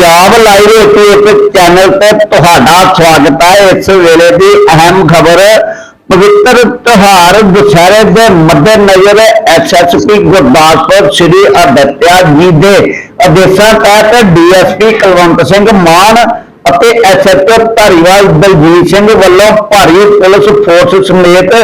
Punjab live 81 channel ਤੇ ਤੁਹਾਡਾ ਸਵਾਗਤ ਹੈ। ਇਸ ਵੇਲੇ ਦੀ ਅਹਿਮ ਖਬਰ, ਪਵਿੱਤਰ ਤਿਉਹਾਰ ਦੁਸਹਿਰੇ ਦੇ ਮੱਦੇਨਜ਼ਰ ਐਸਐਸਪੀ ਗੁਰਦਾਸਪੁਰ ਸ੍ਰੀ ਅਦਿੱਤਿਆ ਜੀ ਦੇ ਆਦੇਸ਼ਾਂ ਤਹਿਤ ਡੀਐਸਪੀ ਕੁਲਵੰਤ ਸਿੰਘ ਮਾਨ ਅਤੇ ਐਸਐਚਓ ਧਾਰੀਵਾਲ ਬਲਜੀਤ ਸਿੰਘ ਵੱਲੋਂ ਭਾਰੀ ਪੁਲਿਸ ਫੋਰਸ ਸਮੇਤ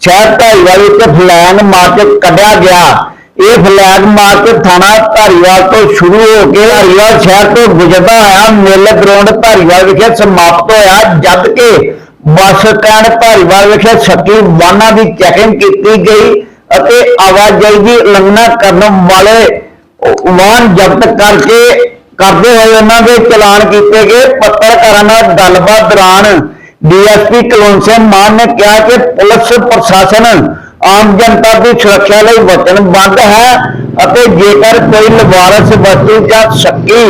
ਸ਼ਹਿਰ ਧਾਰੀਵਾਲ ਵਿੱਚ ਫਲੈਗ ਮਾਰਚ ਕੱਢਿਆ ਗਿਆ। ਇਹ ਫਲੈਗ ਮਾਰਚ ਥਾਣਾ ਧਾਰੀਵਾਲ ਤੋਂ ਸ਼ੁਰੂ ਹੋ ਕੇ ਧਾਰੀਵਾਲ ਸ਼ਹਿਰ ਤੋਂ ਗੁਜ਼ਰਦਾ ਹੋਇਆ, ਮੇਲੇ ਗਰਾਊਂਡ ਧਾਰੀਵਾਲ ਵਿਖੇ ਸਮਾਪਤ ਹੋਇਆ, ਜਦ ਕਿ ਬੱਸ ਸਟੈਂਡ ਧਾਰੀਵਾਲ ਵਿਖੇ ਸੱਕੀ ਵਾਹਨਾਂ ਦੀ ਚੈਕਿੰਗ ਕੀਤੀ ਗਈ ਅਤੇ ਆਵਾਜਾਈ ਦੀ ਉਲੰਘਣਾ ਕਰਨ ਵਾਲੇ ਵਾਹਨ ਜ਼ਬਤ ਕਰਕੇ ਕਰਦੇ ਹੋਏ ਉਹਨਾਂ ਦੇ ਚਲਾਨ ਕੀਤੇ ਗਏ। ਪੱਤਰਕਾਰਾਂ ਨਾਲ ਗੱਲਬਾਤ ਦੌਰਾਨ ਡੀਐਸਪੀ ਕੁਲਵੰਤ ਸਿੰਘ ਮਾਨ ਨੇ ਕਿਹਾ ਕਿ ਪੁਲਿਸ ਪ੍ਰਸ਼ਾਸਨ ਆਮ ਜਨਤਾ ਦੀ ਸੁਰੱਖਿਆ ਲਈ ਵਚਨਬੱਧ ਹੈ ਅਤੇ ਜੇਕਰ ਕੋਈ ਲਵਾਰਸ ਵਸਤੂ ਜਾਂ ਸ਼ੱਕੀ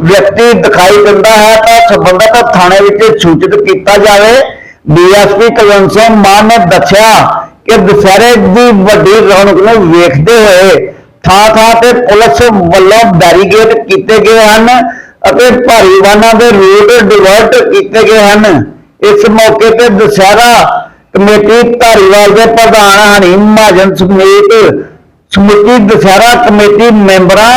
ਵਿਅਕਤੀ ਦਿਖਾਈ ਦਿੰਦਾ ਹੈ ਤਾਂ ਸੰਬੰਧਿਤ ਥਾਣੇ ਵਿੱਚ ਸੂਚਿਤ ਕੀਤਾ ਜਾਵੇ। ਡੀਐਸਪੀ ਕੁਲਵੰਤ ਸਿੰਘ ਮਾਨ ਨੇ ਦੱਸਿਆ ਕਿ ਦੁਸਹਿਰੇ ਦੀ ਵੱਡੀ ਰੌਣਕ ਨੂੰ ਵੇਖਦੇ ਹੋਏ ਥਾਂ ਥਾਂ ਤੇ ਪੁਲਿਸ ਵੱਲੋਂ ਬੈਰੀਕੇਡ ਕੀਤੇ ਗਏ ਹਨ ਅਤੇ ਭਾਰੀ ਵਾਹਨਾਂ ਦੇ ਰੂਟ ਡਿਵਰਟ ਕੀਤੇ ਗਏ ਹਨ। ਇਸ ਮੌਕੇ ਤੇ ਦੁਸਹਿਰਾ ਕਮੇਟੀ ਧਾਰੀਵਾਲ ਦੇ ਪ੍ਰਧਾਨ ਹਨੀ ਮਹਾਜਨ ਸਮੇਤ ਸਮੁੱਚੀ ਦੁਸਹਿਰਾ ਕਮੇਟੀ ਮੈਂਬਰਾਂ,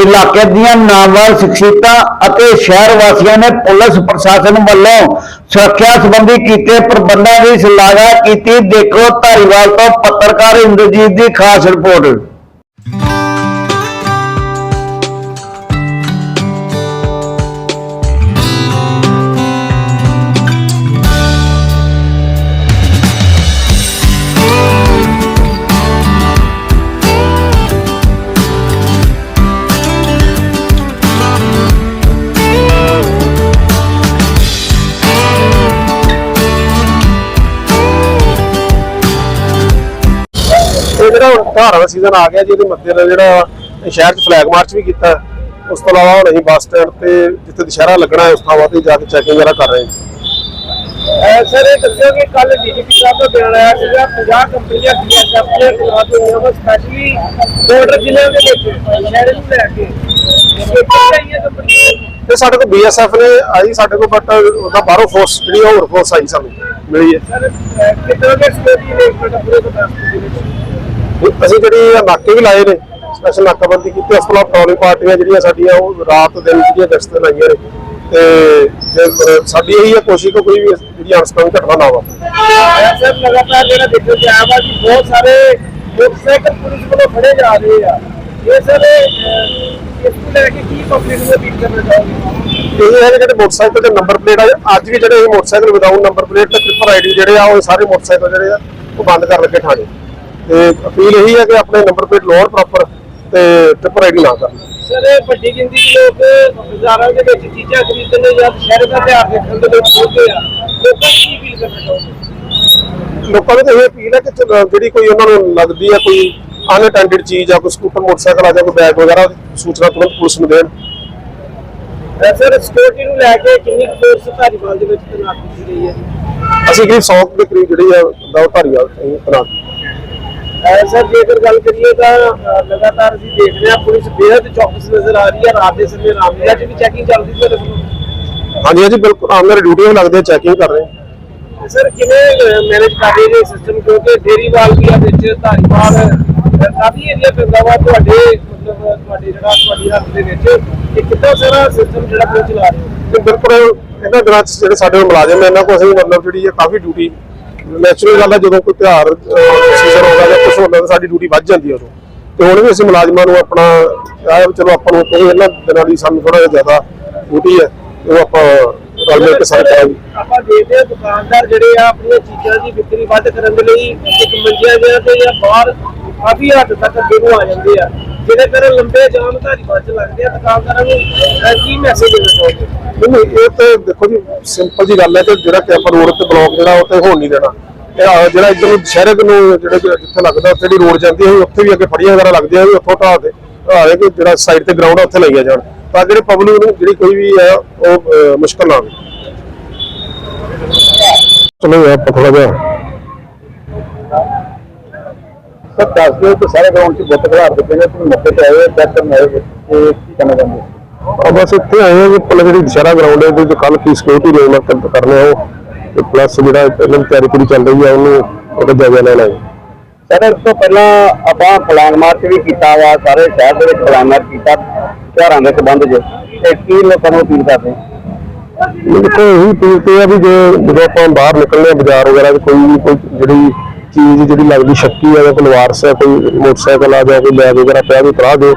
ਇਲਾਕੇ ਦੀਆਂ ਨਾਮਵਰ ਸ਼ਖਸੀਅਤਾਂ ਅਤੇ ਸ਼ਹਿਰ ਵਾਸੀਆਂ ਨੇ ਪੁਲਿਸ ਪ੍ਰਸ਼ਾਸਨ ਵੱਲੋਂ ਸੁਰੱਖਿਆ ਸੰਬੰਧੀ ਕੀਤੇ ਪ੍ਰਬੰਧਾਂ ਦੀ ਸ਼ਲਾਘਾ ਕੀਤੀ। ਦੇਖੋ ਧਾਰੀਵਾਲ ਤੋਂ ਪੱਤਰਕਾਰ ਇੰਦਰਜੀਤ ਦੀ ਖਾਸ ਰਿਪੋਰਟ। ਜਿਹੜਾ ਤਿਉਹਾਰਾਂ ਦਾ ਸੀਜ਼ਨ ਆ ਗਿਆ ਜੀ ਇਹਦੇ ਮੱਦੇ ਨਾਲ ਜਿਹੜਾ ਸ਼ਹਿਰ 'ਚ ਫਲੈਗ ਮਾਰਚ ਵੀ ਕੀਤਾ। ਉਸ ਤੋਂ ਇਲਾਵਾ ਹੁਣ ਅਸੀਂ ਬੱਸ ਸਟੈਂਡ ਤੇ ਜਿੱਥੇ ਦੁਸ਼ਹਿਰਾ ਲੱਗਣਾ ਹੈ ਉਸ ਥਾਵਾਂ ਤੇ ਜਾ ਕੇ ਚੈਕਿੰਗ ਵਗੈਰਾ ਕਰ ਰਹੇ ਹਾਂ ਸਰ ਇਹ ਦੱਸਿਓ ਕਿ ਕੱਲ ਡੀਜੀਪੀ ਸਾਹਿਬ ਦਾ ਬਿਆਨ ਆਇਆ ਸੀਗਾ 50 ਕੰਪਨੀਆਂ ਡੀਐਸਐਫ ਨੇ ਖਿਲਾਫ ਹੋਈਆਂ ਵਾ ਸਪੈਸ਼ਲੀ ਬਾਰਡਰ ਜ਼ਿਲ੍ਹਿਆਂ ਦੇ ਵਿੱਚ ਸ਼ਹਿਰ ਨੂੰ ਲੈ ਕੇ। ਤੇ ਸਾਡੇ ਕੋਲ ਬੀਐਸਐਫ ਨੇ ਆਈ ਸਾਡੇ ਕੋਲ ਬਟ ਉਹਦਾ ਬਾਹਰੋਂ ਫੋਰਸ ਜਿਹੜੀ ਹੋਰ ਫੋਰਸ ਆਈ ਸਾਨੂੰ ਮਿਲੀ ਹੈ। ਸਰ ਕਿਤਨਾ ਦੇ ਸਿਕਿਉਰਿਟੀ ਨੇ ਇੱਕ ਪੂਰੇ ਗੁਰਦਾਸਪੁਰ ਦੇ ਵਿੱਚ ਅਸੀਂ ਜਿਹੜੀ ਨਾਕੇ ਵੀ ਲਾਏ ਨੇ ਸਪੈਸ਼ਲ ਨਾਕਾਬੰਦੀ ਕੀਤੀ ਉਸ ਤੋਂ ਪੈਟਰੋਲਿੰਗ ਪਾਰਟੀਆਂ ਜਿਹੜੀਆਂ ਸਾਡੀਆਂ ਉਹ ਰਾਤ ਦਿਨ ਜਿਹੜੀਆਂ ਗਸ਼ਤ ਲਾਈਆਂ ਨੇ। ਤੇ ਸਾਡੀ ਇਹੀ ਹੈ ਕੋਸ਼ਿਸ਼ ਕਿ ਕੋਈ ਵੀ ਜਿਹੜੀ ਅਨਸਪੰਨ ਘਟਨਾ ਨਾ ਵਾਪਰੇ ਸਰ ਲਗਾਤਾਰ ਜਿਹੜਾ ਦੇਖੋ ਕਿ ਆਇਆ ਵਾ ਕਿ ਬਹੁਤ ਸਾਰੇ ਮੋਟਰਸਾਈਕਲ ਪੁਲਿਸ ਵੱਲੋਂ ਫੜੇ ਜਾ ਰਹੇ ਆ। ਇਹ ਸਰ ਇਸ ਨੂੰ ਲੈ ਕੇ ਕੀ ਪਬਲਿਕ ਨੂੰ ਅਪੀਲ ਕਰਨਾ ਚਾਹੋਗੇ? ਇਹ ਹੈ ਜਿਹੜੇ ਮੋਟਰਸਾਈਕਲ ਦੇ ਨੰਬਰ ਪਲੇਟ ਆ ਅੱਜ ਵੀ ਜਿਹੜੇ ਇਹ ਮੋਟਰਸਾਈਕਲ ਵਿਦਾਊਟ ਨੰਬਰ ਪਲੇਟ ਤੇ ਟ੍ਰਿਪਲ ਆਈਡੀ ਜਿਹੜੇ ਆ ਉਹ ਸਾਰੇ ਮੋਟਰਸਾਈਕਲ ਜਿਹੜੇ ਆ ਉਹ ਬੰਦ ਕਰ ਲੱਗੇ ਥਾਣੇ। ਤੇ ਅਪੀਲ ਇਹੀ ਹੈ ਕਿ ਆਪਣੇ ਨੰਬਰ ਪਲੇਟ ਲਾਉਣ ਪ੍ਰੋਪਰ ਤੇ ਟ੍ਰਿਪਲ ਆਈਡੀ ਨਾ ਕਰਨ। ਸਰ ਇਹ ਵੱਡੀ ਗਿਣਤੀ ਚ ਲੋਕ ਬਾਜ਼ਾਰਾਂ ਦੇ ਵਿੱਚ ਚੀਜ਼ਾਂ ਖਰੀਦਣ ਜਾਂ ਸ਼ਹਿਰ ਦਾ ਤਿਉਹਾਰ ਦੇਖਣ ਦੇ ਲਈ ਪਹੁੰਚਦੇ ਆ। ਲੋਕਾਂ ਨੂੰ ਕੀ ਅਪੀਲ ਕਰਨਾ ਚਾਹੋਗੇ? ਲੋਕਾਂ ਨੂੰ ਇਹ ਅਪੀਲ ਹੈ ਕਿ ਜਿਹੜੀ ਕੋਈ ਉਹਨਾਂ ਨੂੰ ਲੱਗਦੀ ਹੈ ਕੋਈ ਅਨਅਟੈਂਡਡ ਚੀਜ਼ ਆ ਕੋਈ ਸਕੂਟਰ ਮੋਟਰਸਾਈਕਲ ਆ ਜਾਂ ਕੋਈ ਬੈਗ ਵਗੈਰਾ ਸੂਚਨਾ ਤੁਰੰਤ ਪੁਲਿਸ ਨੂੰ ਦੇਣ। ਸਰ ਸਿਕਿਉਰਿਟੀ ਨੂੰ ਲੈ ਕੇ ਕਿੰਨੀ ਫੋਰਸ ਧਾਰੀਵਾਲ ਦੇ ਵਿੱਚ ਤੈਨਾਤ ਕੀਤੀ ਗਈ ਹੈ? ਅਸੀਂ ਕਰੀਬ 100 ਦੇ ਕਰੀਬ ਜਿਹੜੀ ਆ ਦਾ ਧਾਰੀਵਾਲ ਤੈਨਾਤ। ਸਰ ਜੇਕਰ ਗੱਲ ਕਰੀਏ ਤਾਂ ਲਗਾਤਾਰ ਅਸੀਂ ਦੇਖ ਰਹੇ ਹਾਂ ਪੁਲਿਸ ਬੇहद ਚੌਕਸ ਨਜ਼ਰ ਆ ਰਹੀ ਹੈ। ਰਾਤ ਦੇ ਸਮੇਂ ਰਾਮਲੀਲਾ 'ਚ ਵੀ ਚੈਕਿੰਗ ਚੱਲਦੀ ਸੀ ਹਾਂਜੀ ਹਾਂਜੀ ਬਿਲਕੁਲ। ਆਮ ਮੇਰੇ ਡਿਊਟੀ ਲੱਗਦੇ ਚੈਕਿੰਗ ਕਰ ਰਹੇ ਹਾਂ। ਸਰ ਕਿਵੇਂ ਮੈਨੇਜ ਕਰ ਰਹੇ ਨੇ ਸਿਸਟਮ ਕਿਉਂਕਿ ਡੇਰੀਵਾਲ ਵੀ ਆ ਵਿੱਚ ਧਾਰੀਵਾਲ ਕਾਫੀ ਏਰੀਆ ਪੈਂਦਾ ਵਾ ਤੁਹਾਡੇ ਮਤਲਬ ਤੁਹਾਡੇ ਜਿਹੜਾ ਤੁਹਾਡੀ ਹੱਥ ਦੇ ਵਿੱਚ। ਇਹ ਕਿੱਦਾਂ ਸਾਰਾ ਸਿਸਟਮ ਜਿਹੜਾ ਪੁਲਿਸ ਚਲਾ ਰਹੀ ਹੈ? ਤੇ ਬਿਲਕੁਲ ਇਹਨਾਂ ਦਿਨਾਂ 'ਚ ਜਿਹੜੇ ਸਾਡੇ ਮੁਲਾਜ਼ਮ ਨੇ ਇਹਨਾਂ ਕੋਲ ਅਸੀਂ ਮਤਲਬ ਜਿਹੜੀ ਹੈ ਕਾਫੀ ਡਿਊਟੀ ਨੈਚੁਰਲ ਗੱਲ ਹੈ ਜਦੋਂ ਕੋਈ ਤਿਉਹਾਰ ਸੀਜ਼ਨ ਹੁੰਦਾ ਜਾਂ ਕੁਝ ਹੁੰਦਾ ਤਾਂ ਸਾਡੀ ਡਿਊਟੀ ਵੱਧ ਜਾਂਦੀ ਹੈ ਉਦੋਂ। ਤੇ ਹੁਣ ਵੀ ਅਸੀਂ ਮੁਲਾਜ਼ਮਾਂ ਨੂੰ ਆਪਣਾ, ਆਹ ਚਲੋ ਆਪਾਂ ਨੂੰ ਕੋਈ ਇਹਨਾਂ ਦਿਨਾਂ ਦੀ ਸਾਨੂੰ ਥੋੜਾ ਜਿਹਾ ਜ਼ਿਆਦਾ ਡਿਊਟੀ ਹੈ, ਉਹ ਆਪਾਂ ਰਲ ਮਿਲ ਕੇ ਸਾਰੇ ਕਰਾਂਗੇ। ਆਪਾਂ ਦੇਖਦੇ ਹਾਂ ਦੁਕਾਨਦਾਰ ਜਿਹੜੇ ਆ ਆਪਣੀਆਂ ਚੀਜ਼ਾਂ ਦੀ ਵਿਕਰੀ ਵੱਧ ਕਰਨ ਦੇ ਲਈ ਇੱਕ ਮੰਜਿਆ ਜਿਹਾ ਤੇ ਜਾਂ ਬਾਹਰ ਕਾਫੀ ਹੱਦ ਤੱਕ ਅੱਗੇ ਨੂੰ ਆ ਜਾਂਦੇ ਆ। ਜਿਹਦੇ ਕਾਰਨ ਲੰਬੇ ਜਾਮ ਧਾਰੀਵਾਲ ਚ ਲੱਗਦੇ ਆ ਦੁਕਾਨਦਾਰਾਂ ਨੂੰ ਕੀ ਮੈਸੇਜ ਦੇਣਾ ਚਾਹੋਗੇ? ਨਹੀਂ ਨਹੀਂ ਇਹ ਤੇ ਦੇਖੋ ਜੀ ਸਿੰਪਲ ਜੀ ਗੱਲ ਹੈ ਕਿ ਜਿਹੜਾ ਕਿ ਆਪਾਂ ਰੋਡ ਤੇ ਬਲੌਕ ਜਿਹੜਾ ਉਹ ਤੇ ਹੋਣ ਨਹੀਂ ਦੇਣਾ। ਇਹ ਜਿਹੜਾ ਇੱਧਰ ਨੂੰ ਸ਼ਹਿਰ ਨੂੰ ਜਿਹੜੇ ਜਿੱਥੇ ਲੱਗਦਾ ਉੱਥੇ ਦੀ ਰੋਡ ਜਾਂਦੀ ਹੈ ਉੱਥੇ ਵੀ ਅੱਗੇ ਫੜੀਆਂ ਵਗੈਰਾ ਲੱਗਦੀਆਂ ਵੀ ਉੱਥੋਂ ਢਾਹ ਦੇ ਢਾਹ ਕਿ ਜਿਹੜਾ ਸਾਈਡ ਤੇ ਗਰਾਊਂਡ ਆ ਉੱਥੇ ਲਈਆਂ ਜਾਣ। ਤਾਂ ਜਿਹੜੇ ਪਬਲਿਕ ਨੂੰ ਜਿਹੜੀ ਕੋਈ ਵੀ ਹੈ ਉਹ ਮੁਸ਼ਕਲ ਨਾ ਆਵੇ। ਚਲੋ ਆਪਾਂ ਥੋੜਾ ਜਿਹਾ ਸਰ ਦੱਸ ਦਿਓ ਕਿ ਸਾਰੇ ਗਰਾਊਂਡ 'ਚ ਬੁੱਤ ਖਿਲਾਰ ਦਿੱਤੇ ਨੇ ਤੁਸੀਂ ਮੌਕੇ ਤੇ ਆਏ ਹੋ ਚੈੱਕ ਕਰਨ ਆਏ ਹੋ ਤੇ ਕੀ ਕਹਿਣਾ ਚਾਹੁੰਦੇ? ਹੋ ਆ ਬਸ ਇੱਥੇ ਆਏ ਹਾਂ ਕਿ ਪਹਿਲਾਂ ਜਿਹੜੀ ਦੁਸ਼ਹਿਰਾ ਗਰਾਊਂਡ ਹੈ ਇਹਦੇ ਕੱਲ ਕੀ ਸਿਕਿਉਰਿਟੀ ਅਰੇਂਜਮੈਂਟ ਕਰਨੇ ਆ ਉਹ ਤੇ ਪਲੱਸ ਜਿਹੜਾ ਇਹਨਾਂ ਦੀ ਤਿਆਰੀ ਪੂਰੀ ਚੱਲ ਰਹੀ ਆ ਉਹਨੂੰ ਉਹਦਾ ਜਾਇਜ਼ਾ ਲੈਣਾ ਹੈ। ਸਰ ਇਸ ਤੋਂ ਪਹਿਲਾਂ ਆਪਾਂ ਫਲੈਗ ਮਾਰਚ ਵੀ ਕੀਤਾ ਵਾ ਸਾਰੇ ਸ਼ਹਿਰ ਦੇ ਵਿੱਚ ਫਲੈਗ ਮਾਰਚ ਕੀਤਾ ਤਿਉਹਾਰਾਂ ਦੇ ਸੰਬੰਧ 'ਚ। ਤੇ ਕੀ ਲੋਕਾਂ ਨੂੰ ਅਪੀਲ ਕਰਦੇ ਦੇਖੋ ਇਹੀ ਅਪੀਲ ਤੇ ਆ ਵੀ ਜੇ ਜਦੋਂ ਆਪਾਂ ਬਾਹਰ ਨਿਕਲਦੇ ਆ ਬਾਜ਼ਾਰ ਵਗੈਰਾ 'ਚ ਕੋਈ ਵੀ ਕੋਈ ਜਿਹੜੀ ਚੀਜ਼ ਜਿਹੜੀ ਲੱਗਦੀ ਸ਼ੱਕੀ ਆ ਜਾਂ ਕੋਈ ਵਾਰਸ ਹੈ ਕੋਈ ਮੋਟਰਸਾਈਕਲ ਆ ਜਾਂ ਕੋਈ ਬੈਗ ਵਗੈਰਾ ਪਿਆ ਵੀ ਤਰਾ ਦਿਓ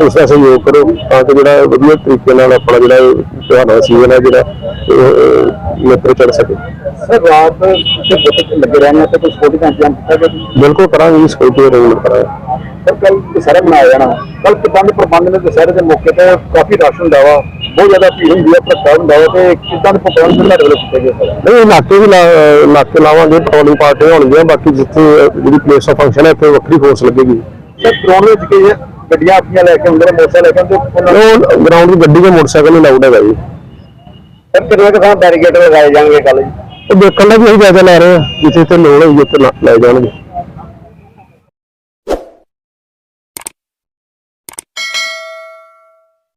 ਉਸ ਦਾ ਸਹਿਯੋਗ ਕਰੋ ਤਾਂ ਕਿ ਜਿਹੜਾ ਵਧੀਆ ਤਰੀਕੇ ਨਾਲ ਆਪਣਾ ਜਿਹੜਾ ਦਾ ਸੀਜ਼ਨ ਹੈ ਜਿਹੜਾ ਉਹ ਨਿਪਰ ਚੜ ਸਕੇ। ਸਰ ਰਾਤ ਤੇ ਬਹੁਤ ਲੱਗੇ ਰਹਿਣੇ ਤੇ ਕੁਝ ਸਪੋਰਟੀ ਦਾ ਇੰਤਜ਼ਾਮ ਕੀਤਾ ਗਿਆ ਬਿਲਕੁਲ ਕਰਾਂਗੇ ਸਿਕਿਉਰਿਟੀ ਅਰੇਂਜਮੈਂਟ ਕਰਾਂਗੇ ਸਰ ਕੱਲ ਦੁਸਹਿਰਾ ਮਨਾਇਆ ਜਾਣਾ। ਕੱਲ ਕਿਦਾਂ ਦੇ ਪ੍ਰਬੰਧ ਨੇ ਦੁਸਹਿਰੇ ਦੇ ਮੌਕੇ ਤੇ ਕਾਫੀ ਰਸ਼ ਹੁੰਦਾ ਵਾ। ਬਹੁਤ ਜ਼ਿਆਦਾ ਭੀੜ ਹੁੰਦੀ ਹੈ ਭੜਕਾ ਹੁੰਦਾ ਵਾ ਤੇ ਕਿਦਾਂ ਦੇ ਪ੍ਰਬੰਧ ਤੁਹਾਡੇ ਵੱਲੋਂ ਕੀਤੇ ਗਏ ਸਰ। ਨਹੀਂ ਨਾਕੇ ਵੀ ਨਾਕੇ ਲਾਵਾਂਗੇ ਪੈਟਰੋਲਿੰਗ ਪਾਰਟੀਆਂ ਹੋਣਗੀਆਂ ਬਾਕੀ ਜਿੱਥੇ ਜਿਹੜੀ ਪਲੇਸ ਆਫ ਫੰਕਸ਼ਨ ਹੈ ਇੱਥੇ ਵੱਖਰੀ ਫੋਰਸ ਲੱਗੇਗੀ। ਸਰ ਗਰਾਊਂਡ ਵਿੱਚ ਕਈ ਗੱਡੀਆਂ ਆਪਣੀਆਂ ਲੈ ਕੇ ਹੁੰਦੇ ਨੇ ਮੋਟਰਸਾਈਕਲ ਲੈ ਕੇ ਹੁੰਦੇ ਉਹਨਾਂ ਨੂੰ ਉਹ ਗਰਾਊਂਡ ਦੀ ਗੱਡੀ ਦੇ ਮੋਟਰਸਾਈਕਲ ਹੀ ਲਾਊਡ ਹੈਗਾ ਜੀ। ਸਰ ਕਿੰਨੇ ਕੁ ਥਾਂ ਬੈਰੀਕੇਡ ਲਗਾਏ ਜਾਣਗੇ ਕੱਲ ਜੀ? ਉਹ ਦੇਖਣ ਦਾ ਵੀ ਅਸੀਂ ਜਾਇਜ਼ਾ ਲੈ ਰਹੇ ਹਾਂ ਜਿੱਥੇ ਇੱਥੇ ਲੋੜ ਹੋਈ ਉੱਥੇ ਲਾ- ਜਾਣਗੇ।